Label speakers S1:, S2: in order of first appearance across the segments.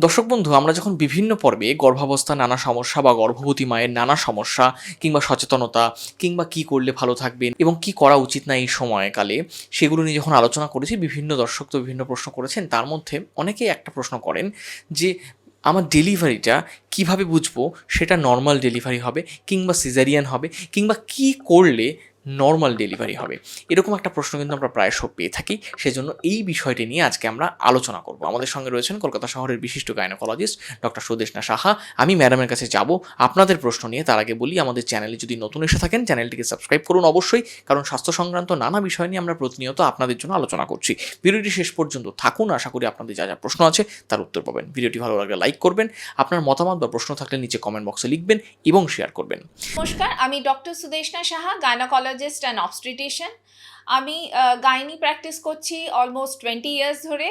S1: দর্শক বন্ধু, আমরা যখন বিভিন্ন পর্বে গর্ভাবস্থা, নানা সমস্যা বা গর্ভবতী মায়ের নানা সমস্যা কিংবা সচেতনতা কিংবা কি করলে ভালো থাকবেন এবং কি করা উচিত না এই সময়কালে, সেগুলো নিয়ে যখন আলোচনা করেছি, বিভিন্ন দর্শক তো বিভিন্ন প্রশ্ন করেছেন, তার মধ্যে অনেকেই একটা প্রশ্ন করেন যে, আমার ডেলিভারিটা কীভাবে বুঝব? সেটা নর্মাল ডেলিভারি হবে কিংবা সিজারিয়ান হবে কিংবা কি করলে নর্মাল ডেলিভারি হবে। এরকম একটা প্রশ্ন কিন্তু আমরা প্রায় সব পেয়ে থাকি। সেজন্য এই বিষয়টি নিয়ে আজকে আমরা আলোচনা করব। আমাদের সঙ্গে রয়েছেন কলকাতা শহরের বিশিষ্ট গাইনোকোলজিস্ট ডক্টর সুদেশনা সাহা। আমি ম্যাডামের কাছে যাব। আপনাদের প্রশ্ন নিয়ে তার আগে বলি, আমাদের চ্যানেলে যদি নতুন এসে থাকেন, চ্যানেলটিকে সাবস্ক্রাইব করুন অবশ্যই। কারণ স্বাস্থ্য সংক্রান্ত নানা বিষয় নিয়ে আমরা প্রতিনিয়ত আপনাদের জন্য আলোচনা করছি। ভিডিওটি শেষ পর্যন্ত থাকুন। আশা করি আপনাদের যা যা প্রশ্ন আছে তার উত্তর পাবেন। ভিডিওটি ভালো লাগলে লাইক করবেন, আপনার মতামত বা প্রশ্ন থাকলে নিচে কমেন্ট বক্সে লিখবেন এবং শেয়ার করবেন।
S2: নমস্কার, আমি doctor Sudeshna Saha gynaecologist and obstetrician আমি গাইনি প্র্যাকটিস করছি অলমোস্ট টোয়েন্টি ইয়ার্স ধরে।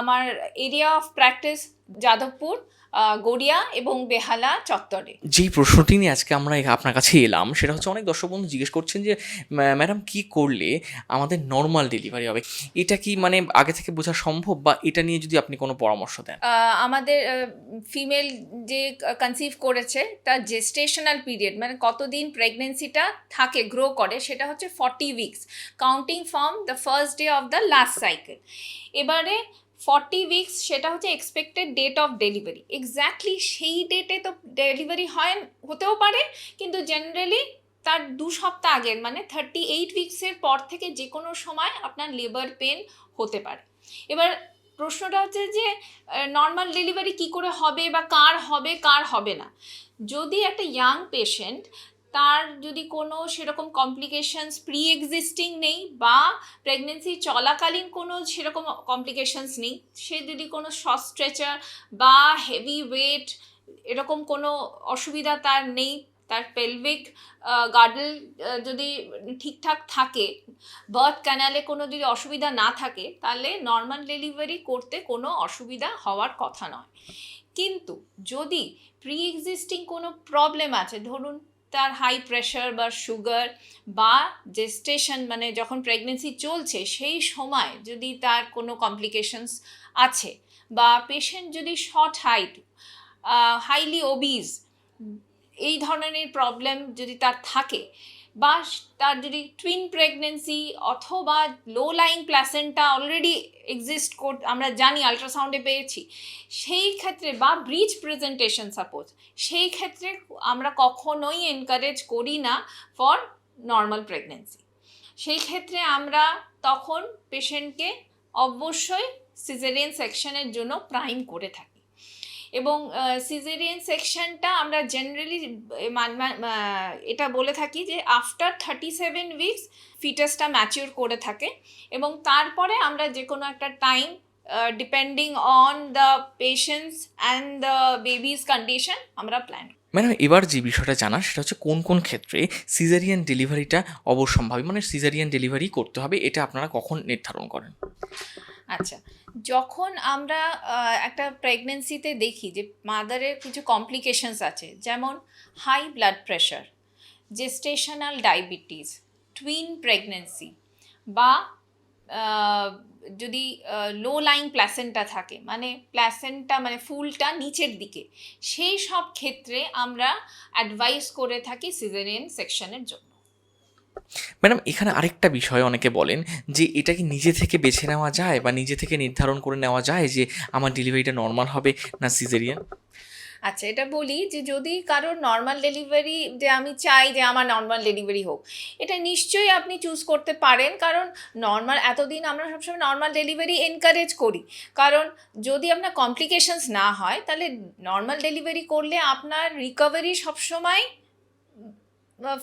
S2: আমার area of practice Jadavpur Garia এবং বেহালা চত্বরে।
S1: যেই প্রশ্নটি নিয়ে আজকে আমরা আপনার কাছে এলাম সেটা হচ্ছে অনেক দর্শক বন্ধু জিজ্ঞেস করছেন যে ম্যাডাম কি করলে আমাদের নর্মাল ডেলিভারি হবে? এটা কি মানে আগে থেকে বোঝা সম্ভব বা এটা নিয়ে যদি আপনি কোনো পরামর্শ দেন?
S2: আমাদের ফিমেল যে কনসিভ করেছে তার জেস্টেশনাল পিরিয়ড মানে কতদিন প্রেগনেন্সিটা থাকে গ্রো করে সেটা হচ্ছে forty weeks counting from the first day of the last cycle এবারে ফর্টি উইকস সেটা হচ্ছে expected date of delivery. Exactly সেই ডেটে তো ডেলিভারি হয়, হতেও পারে, কিন্তু জেনারেলি তার দু সপ্তাহ আগের মানে থার্টি এইট উইকসের পর থেকে যে কোনো সময় আপনার লেবার পেন হতে পারে। এবার প্রশ্নটা হচ্ছে যে নর্মাল ডেলিভারি কি করে হবে বা কার হবে কার হবে না? যদি একটা ইয়াং পেশেন্ট তার যদি কোনো সেরকম কমপ্লিকেশনস প্রি এক্সিস্টিং নেই বা প্রেগনেন্সি চলাকালীন কোনো সেরকম কমপ্লিকেশনস নেই, সে যদি কোনো শর্ট স্ট্রেচার বা হেভি ওয়েট এরকম কোনো অসুবিধা তার নেই, তার পেলভিক গার্ডেল যদি ঠিকঠাক থাকে বার্থ ক্যানালে কোনো যদি অসুবিধা না থাকে, তাহলে নর্মাল ডেলিভারি করতে কোনো অসুবিধা হওয়ার কথা নয়। কিন্তু যদি প্রি এক্সিস্টিং কোনো প্রবলেম আছে, ধরুন তার হাই প্রেশার বা সুগার বা জেস্টেশন মানে যখন প্রেগনেন্সি চলছে, সেই সময় যদি তার কোনো কমপ্লিকেশনস আছে বা পেশেন্ট যদি শর্ট হাইট হাইলি ওবিজ এই ধরনের প্রবলেম যদি তার থাকে বা তার যদি টুইন প্রেগনেন্সি অথবা low lying placenta already exist কর আমরা জানি আলট্রাসাউন্ডে পেয়েছি, সেই ক্ষেত্রে বা ব্রিজ প্রেজেন্টেশন সাপোজ সেই ক্ষেত্রে আমরা কখনোই এনকারেজ করি না ফর নর্মাল প্রেগনেন্সি সেই ক্ষেত্রে আমরা তখন পেশেন্টকে অবশ্যই সিজারিয়ান সেকশনের জন্য প্রাইম করে থাকি। এবং সিজারিয়ান সেকশনটা আমরা জেনারেলি এটা বলে থাকি যে আফটার থার্টি সেভেন উইকস ফিটাসটা ম্যাচিওর করে থাকে এবং তারপরে আমরা যে কোনো একটা time depending on the patient's and the baby's condition আমরা প্ল্যান
S1: ম্যাডাম এবার যে বিষয়টা জানা সেটা হচ্ছে কোন কোন ক্ষেত্রে সিজারিয়ান ডেলিভারিটা অবশ্যম্ভাবী মানে সিজারিয়ান ডেলিভারি করতে হবে এটা আপনারা কখন নির্ধারণ করেন?
S2: আচ্ছা যখন আমরা একটা প্রেগনেন্সিতে দেখি যে মাদারের কিছু কমপ্লিকেশনস আছে, যেমন high blood pressure gestational diabetes twin pregnancy বা যদি লো লাইং প্ল্যাসেন্টা থাকে মানে প্ল্যাসেন্টা মানে ফুলটা নিচের দিকে, সেই সব ক্ষেত্রে আমরা অ্যাডভাইস করে থাকি সিজারিয়ান সেকশনের জন্য।
S1: ম্যাডাম, এখানে আরেকটা বিষয় অনেকে বলেন যে এটা কি নিজে থেকে বেছে নেওয়া যায় বা নিজে থেকে নির্ধারণ করে নেওয়া যায় যে আমার ডেলিভারিটা নর্মাল হবে না সিজেরিয়ান?
S2: আচ্ছা এটা বলি যে যদি কারোর নর্মাল ডেলিভারি যে আমি চাই যে আমার নর্মাল ডেলিভারি হোক, এটা নিশ্চয়ই আপনি চুজ করতে পারেন। কারণ নর্মাল, এতদিন আমরা সবসময় নর্মাল ডেলিভারি এনকারেজ করি। কারণ যদি আপনার কমপ্লিকেশনস না হয়, তাহলে নর্মাল ডেলিভারি করলে আপনার রিকভারি সবসময়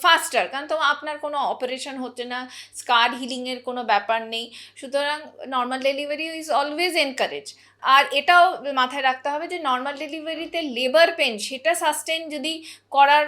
S2: ফাস্টার কারণ তো আপনার কোনো অপারেশন হচ্ছে না স্কার হিলিংয়ের কোনো ব্যাপার নেই সুতরাং normal delivery is always encourage আর এটাও মাথায় রাখতে হবে যে নর্মাল ডেলিভারিতে লেবার পেন সেটা সাস্টেন যদি করার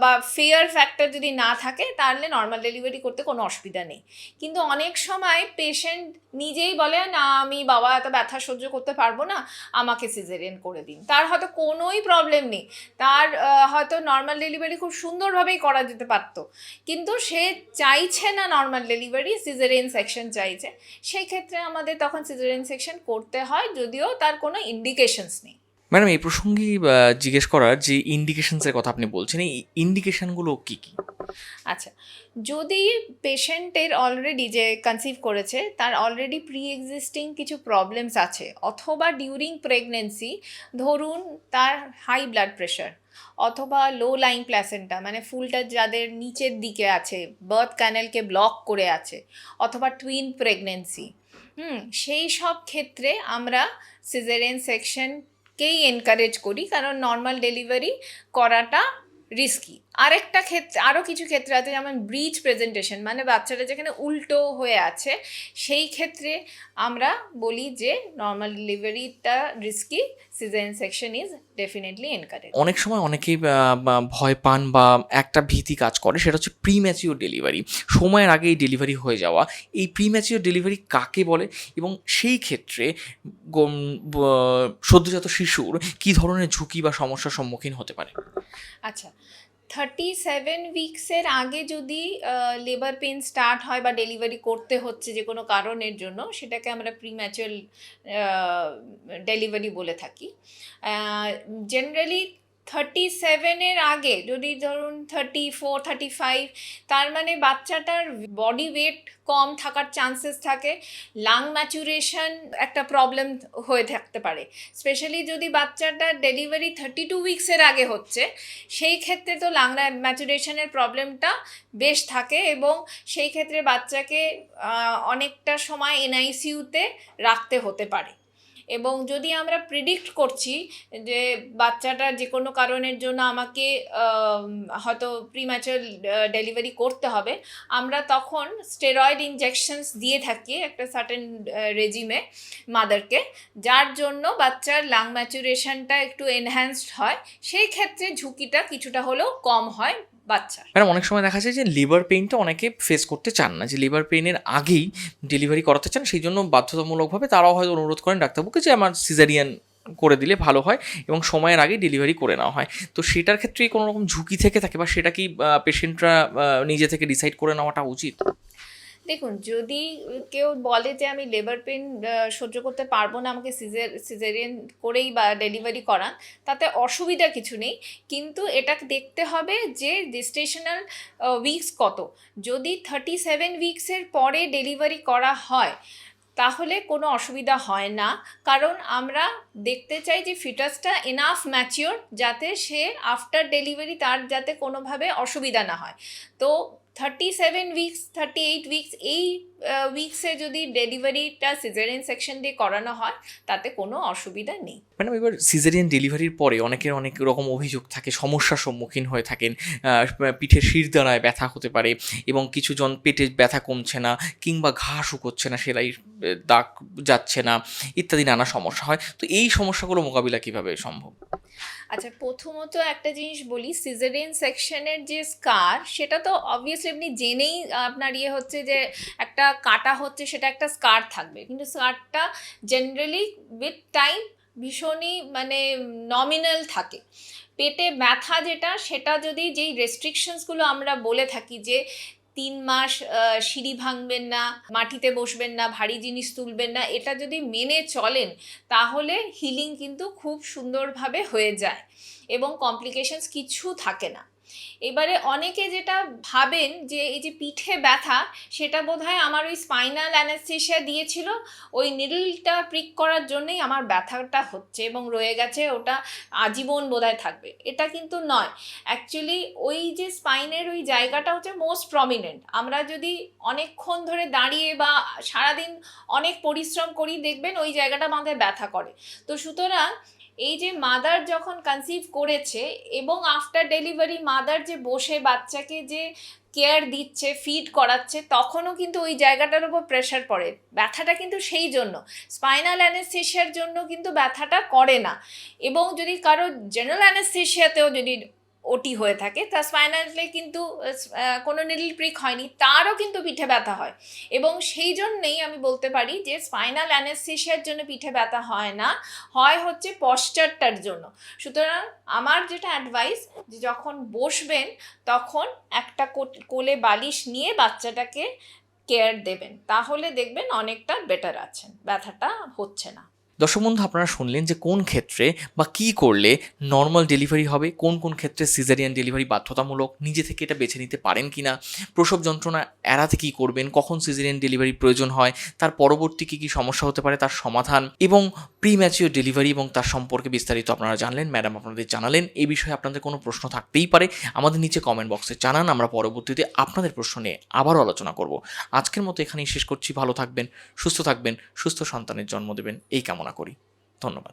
S2: বা ফেয়ার ফ্যাক্টর যদি না থাকে, তাহলে নর্মাল ডেলিভারি করতে কোনো অসুবিধা নেই। কিন্তু অনেক সময় পেশেন্ট নিজেই বলে, না, আমি বাবা, এত ব্যথা সহ্য করতে পারব না, আমাকে সিজারিয়ান করে দিন। তার হয়তো কোনোই প্রবলেম নেই। তার হয়তো নর্মাল ডেলিভারি খুব সুন্দরভাবেই করা যেতে পারতো। কিন্তু সে চাইছে না নর্মাল ডেলিভারি সিজারিয়ান সেকশন চাইছে। সেই ক্ষেত্রে আমাদের তখন সিজারিয়ান সেকশন করতে হয়। যদি যদিও তার কোনো ইন্ডিকেশনস নেই।
S1: ম্যাডাম এই প্রসঙ্গে জিজ্ঞেস করার যে ইন্ডিকেশনসের কথা আপনি বলছেন এই ইন্ডিকেশনগুলো কি কি?
S2: আচ্ছা যদি পেশেন্টের অলরেডি যে কনসিভ করেছে তার অলরেডি প্রি এক্সিস্টিং কিছু প্রবলেমস আছে অথবা ডিউরিং প্রেগনেন্সি ধরুন তার হাই ব্লাড প্রেশার অথবা লো লাইং প্ল্যাসেন্টা মানে ফুলটা যাদের নিচের দিকে আছে বার্থ ক্যানেলকে ব্লক করে আছে অথবা টুইন প্রেগনেন্সি হুম সেই সব ক্ষেত্রে আমরা সিজারেন সেকশনকেই এনকারেজ করি কারণ নর্মাল ডেলিভারি করাটা রিস্কি আরেকটা ক্ষেত্রে আরও কিছু ক্ষেত্রে আছে যেমন ব্রিজ প্রেজেন্টেশন মানে বাচ্চাটা যেখানে উল্টো হয়ে আছে সেই ক্ষেত্রে আমরা বলি যে নর্মাল ডেলিভারিটা risky caesarean section is definitely encourage
S1: অনেক সময় অনেকেই ভয় পান বা একটা ভীতি কাজ করে সেটা হচ্ছে প্রি ম্যাচিওর ডেলিভারি সময়ের আগেই ডেলিভারি হয়ে যাওয়া। এই প্রি ম্যাচিওর ডেলিভারি কাকে বলে? এবং সেই ক্ষেত্রে সদ্যজাত শিশুর কী ধরনের ঝুঁকি বা সমস্যার সম্মুখীন হতে পারে?
S2: আচ্ছা থার্টি সেভেন উইকসের আগে যদি লেবার পেন স্টার্ট হয় বা ডেলিভারি করতে হচ্ছে যে কোনো কারণের জন্য, সেটাকে আমরা প্রিম্যাচুয়াল ডেলিভারি বলে থাকি। জেনারেলি থার্টি সেভেনের আগে, যদি ধরুন থার্টি ফোর থার্টি ফাইভ তার মানে বাচ্চাটার বডি ওয়েট কম থাকার চান্সেস থাকে লাং ম্যাচুরেশন একটা প্রবলেম হয়ে থাকতে পারে। স্পেশালি যদি বাচ্চাটার ডেলিভারি থার্টি টু উইক্সের আগে হচ্ছে, সেই ক্ষেত্রে তো লাং ম্যাচুরেশনের প্রবলেমটা বেশ থাকে এবং সেই ক্ষেত্রে বাচ্চাকে অনেকটা সময় এনআইসিউতে রাখতে হতে পারে। এবং যদি আমরা প্রিডিক্ট করছি যে বাচ্চাটার যে কোনো কারণের জন্য আমাকে হয়তো প্রিম্যাচার ডেলিভারি করতে হবে, আমরা তখন স্টেরয়েড ইনজেকশনস দিয়ে থাকি একটা সার্টেন রেজিমে মাদারকে যার জন্য বাচ্চার লাং ম্যাচুরেশনটা একটু এনহ্যান্সড হয়, সেই ক্ষেত্রে ঝুঁকিটা কিছুটা হলেও কম হয়। বাচ্চার
S1: ম্যাডাম, অনেক সময় দেখা যায় যে লিভার পেইনটা অনেকে ফেস করতে চান না, যে লিভার পেইনের আগেই ডেলিভারি করাতে চান, সেই জন্য বাধ্যতামূলকভাবে তারাও হয়তো অনুরোধ করেন ডাক্তারবাবুকে যে আমার সিজারিয়ান করে দিলে ভালো হয় এবং সময়ের আগেই ডেলিভারি করে নেওয়া হয়। তো সেটার ক্ষেত্রে কোনো রকম ঝুঁকি থেকে থাকে বা সেটা কি পেশেন্টরা নিজে থেকে ডিসাইড করে নেওয়াটা উচিত?
S2: দেখুন, যদি কেউ বলে যে আমি লেবার পেন সহ্য করতে পারব না, আমাকে সিজার, সিজারিয়ান করেই বা ডেলিভারি করান, তাতে অসুবিধা কিছু নেই। কিন্তু এটা দেখতে হবে যে জেস্টেশনাল উইকস কত। যদি থার্টি সেভেন উইকসের পরে ডেলিভারি করা হয়, তাহলে কোনো অসুবিধা হয় না। কারণ আমরা দেখতে চাই যে ফিটাসটা এনাফ ম্যাচিওর যাতে সে আফটার ডেলিভারি তার যাতে কোনোভাবে অসুবিধা না হয়। তো thirty seven weeks thirty eight weeks এই উইকসে যদি ডেলিভারিটা সিজারিয়ান সেকশন দিয়ে করানো হয়, তাতে কোনো অসুবিধা নেই।
S1: ম্যাডাম এবার সিজারিয়ান ডেলিভারির পরে অনেকের অনেক রকম অভিযোগ থাকে, সমস্যার সম্মুখীন হয়ে থাকেন পিঠের শিরদাঁড়ায় ব্যথা হতে পারে এবং কিছু জন পেটে ব্যথা কমছে না কিংবা ঘা শুকোচ্ছে না, সেলাই দাগ যাচ্ছে না, ইত্যাদি নানা সমস্যা হয়। তো এই সমস্যাগুলো মোকাবিলা কীভাবে সম্ভব?
S2: আচ্ছা প্রথমত একটা জিনিস বলি সিজারিয়ান সেকশনের যে স্কার সেটা তো অবভিয়াসলি আপনি জেনেই আপনার ইয়ে হচ্ছে যে একটা কাটা হচ্ছে, সেটা একটা স্কার থাকবে। কিন্তু স্কারটা জেনারেলি উইথ টাইম ভীষণই মানে নমিনাল থাকে। পেটে ব্যথা যেটা, সেটা যদি যেই রেস্ট্রিকশনসগুলো আমরা বলে থাকি যে তিন মাস সিঁড়ি ভাঙবেন না, মাটিতে বসবেন না, ভারী জিনিস তুলবেন না, এটা যদি মেনে চলেন, তাহলে হিলিং কিন্তু খুব সুন্দরভাবে হয়ে যায় এবং কমপ্লিকেশনস কিছু থাকে না। এবারে অনেকে যেটা ভাবেন যে এই যে পিঠে ব্যথা, সেটা বোধহয় আমার ওই স্পাইনাল অ্যানেস্থেশিয়া দিয়েছিল, ওই নিডলটা প্রিক করার জন্যই আমার ব্যথাটা হচ্ছে এবং রয়ে গেছে, ওটা আজীবন বোধহয় থাকবে। এটা কিন্তু নয়। অ্যাকচুয়ালি ওই যে স্পাইনের ওই জায়গাটা হচ্ছে মোস্ট প্রমিনেন্ট আমরা যদি অনেকক্ষণ ধরে দাঁড়িয়ে বা সারাদিন অনেক পরিশ্রম করি, দেখবেন ওই জায়গাটা মাথায় ব্যথা করে। তো সুতরাং এই যে মাদার যখন কনসিভ করেছে এবং আফটার ডেলিভারি মাদার যে বসে বাচ্চাকে যে কেয়ার দিচ্ছে ফিড করাচ্ছে, তখনও কিন্তু ওই জায়গাটার উপর প্রেশার পড়ে। ব্যথাটা কিন্তু সেই জন্য। স্পাইনাল অ্যানেস্থেশিয়ার জন্য কিন্তু ব্যথাটা করে না। এবং যদি কারও জেনারেল অ্যানেস্থেশিয়াতেও যদি ওটি হয়ে থাকে। তা স্পাইনালে কিন্তু কোনো নিডল প্রিক হয়নি, তারও কিন্তু পিঠে ব্যথা হয়। এবং সেই জন্যেই আমি বলতে পারি যে স্পাইনাল অ্যানেস্থেশিয়ার জন্য পিঠে ব্যথা হয় না, হয় হচ্ছে পশ্চারটার জন্য। সুতরাং আমার যেটা অ্যাডভাইস যে যখন বসবেন, তখন একটা কোট- কোলে বালিশ নিয়ে বাচ্চাটাকে কেয়ার দেবেন। তাহলে দেখবেন অনেকটা বেটার আছেন, ব্যথাটা হচ্ছে না।
S1: দর্শক বন্ধু আপনারা শুনলেন যে কোন ক্ষেত্রে বা কি করলে নর্মাল ডেলিভারি হবে? কোন কোন ক্ষেত্রে সিজারিয়ান ডেলিভারি বাধ্যতামূলক? নিজে থেকে এটা বেছে নিতে পারেন কি না প্রসব যন্ত্রণা এড়াতে কী করবেন? কখন সিজারিয়ান ডেলিভারি প্রয়োজন হয়? তার পরবর্তী কী কী সমস্যা হতে পারে? তার সমাধান এবং প্রি ম্যাচিওর ডেলিভারি এবং তার সম্পর্কে বিস্তারিত আপনারা জানলেন। ম্যাডাম আপনাদের জানালেন। এই বিষয়ে আপনাদের কোনো প্রশ্ন থাকতেই পারে। আমাদের নিচে কমেন্ট বক্সে জানান। আমরা পরবর্তীতে আপনাদের প্রশ্ন নিয়ে আবারও আলোচনা করব। আজকের মতো এখানেই শেষ করছি। ভালো থাকবেন, সুস্থ থাকবেন, সুস্থ সন্তানের জন্ম দেবেন। এই কামনা। করি ধন্যবাদ